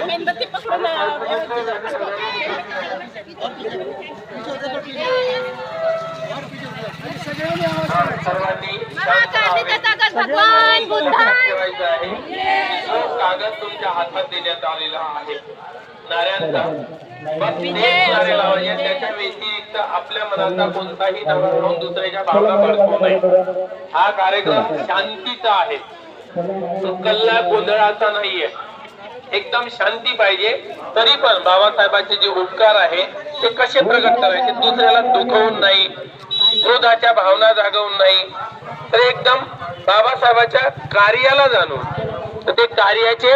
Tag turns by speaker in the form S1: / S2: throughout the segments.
S1: मेणबत्ती पकडून भगवान
S2: ठेवायचा आहे कागद तुमच्या हातात देण्यात आलेला आहे. नाऱ्यांचा त्याच्या व्यतिरिक्त आपल्या मनाचा कोणताही दुसऱ्याच्या भावना नये हा कार्यक्रम शांतीचा आहे. तो कल्ला गोंधळाचा नाहीये. एकदम शांती पाहिजे. तरी पण बाबासाहेबांचे जे उपकार आहे ते कसे प्रकट करायचे दुसऱ्याला दुखवून नाही. क्रोधाच्या भावना जागवून नाही. तर एकदम बाबासाहेबाच्या कार्याला जाणून. तर ते कार्याचे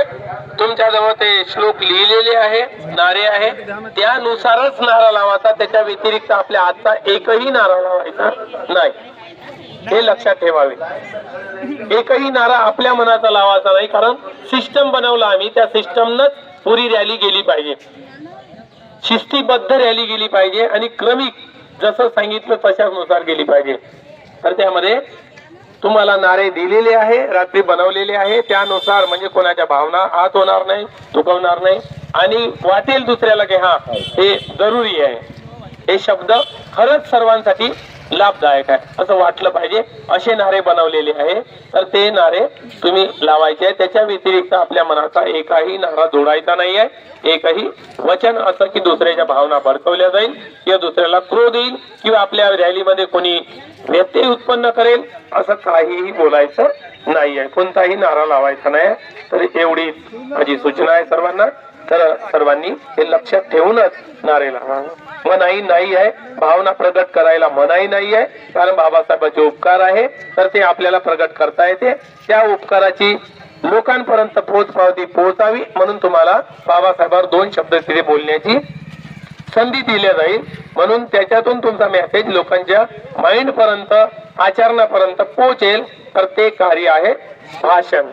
S2: तुमच्याजवळ ते श्लोक लिहिलेले आहे नारे आहे. त्यानुसारच नारा लावायचा. त्याच्या व्यतिरिक्त आपल्या आजचा एकही नारा लावायचा नाही. हे लक्षात ठेवावे. एकही नारा आपल्या मनाचा लावायचा नाही कारण सिस्टम बनवला आम्ही. त्या सिस्टमनच पुरी रॅली गेली पाहिजे. शिस्तीबद्ध रॅली गेली पाहिजे. आणि क्रमिक जसं सांगितलं तशानुसार गेली पाहिजे. तर त्यामध्ये तुम्हाला नारे दिलेले आहे रात्री बनवलेले आहे. त्यानुसार म्हणजे कोणाच्या भावना आत होणार नाही दुखवणार नाही. आणि वाटेल दुसऱ्याला की हा हे जरुरी आहे. हे शब्द खरंच सर्वांसाठी लाभदायक आहे. असं वाटलं पाहिजे. असे नारे बनवलेले आहे. तर ते नारे तुम्ही लावायचे आहे त्याच्या व्यतिरिक्त आपल्या मनाचा एकही नारा जोडायचा नाही आहे. एकही वचन असं की दुसऱ्याच्या भावना भडकवल्या जाईल किंवा दुसऱ्याला क्रोध येईल किंवा आपल्या रॅलीमध्ये कोणी व्यत्यय उत्पन्न करेल असं काहीही बोलायचं नाही आहे. कोणताही नारा लावायचा नाही तर एवढी माझी सूचना आहे सर्वांना. तर सर्वांनी हे लक्षात ठेवूनच नारेला. मनाई नाही आहे. भावना प्रगट करायला मनाई नाही आहे. कारण बाबासाहेबांचे उपकार आहे. तर ते आपल्याला प्रगट करता येते. त्या उपकाराची लोकांपर्यंत पोहोच पावती पोहोचावी म्हणून तुम्हाला बाबासाहेबांवर दोन शब्द तिथे बोलण्याची संधी दिल्या जाईल. म्हणून त्याच्यातून तुमचा मेसेज लोकांच्या माइंड पर्यंत आचरणापर्यंत पोहोचेल. तर ते कार्य आहे भाषण.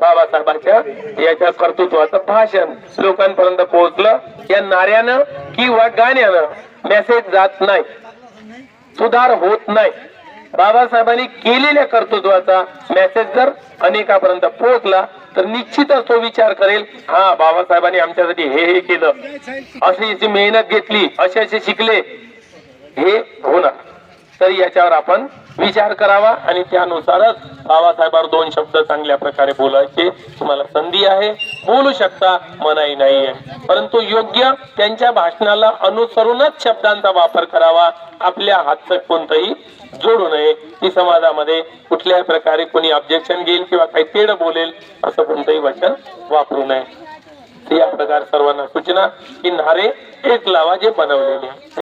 S2: बाबासाहेबांच्या याच्या कर्तृत्वाचं भाषण लोकांपर्यंत पोहोचलं. या नाऱ्यानं किंवा गाण्यानं मेसेज जात नाही. सुधार होत नाही. बाबासाहेबांनी केलेल्या कर्तृत्वाचा मेसेज जर अनेकापर्यंत पोहोचला तर निश्चितच तो विचार करेल हा बाबासाहेबांनी आमच्यासाठी हे हे केलं. अशी अशी मेहनत घेतली असे असे शिकले. हे होणार. तर याच्यावर आपण विचार करावा आणि त्यानुसारच बाबासाहेबांवर दोन शब्द चांगल्या प्रकारे बोलायचे. तुम्हाला संधी आहे. बोलू शकता मनाई नाही आहे परंतु योग्य त्यांच्या भाषणाला अनुसरूनच शब्दांचा वापर करावा. आपल्या हातचं कोणतंही जोडू नये. की समाजामध्ये कुठल्याही प्रकारे कोणी ऑब्जेक्शन घेईल किंवा काही तेड बोलेल असं कोणतंही वचन वापरू नये. या प्रकार सर्वांना सूचना की नारे एक लावा जे बनवलेले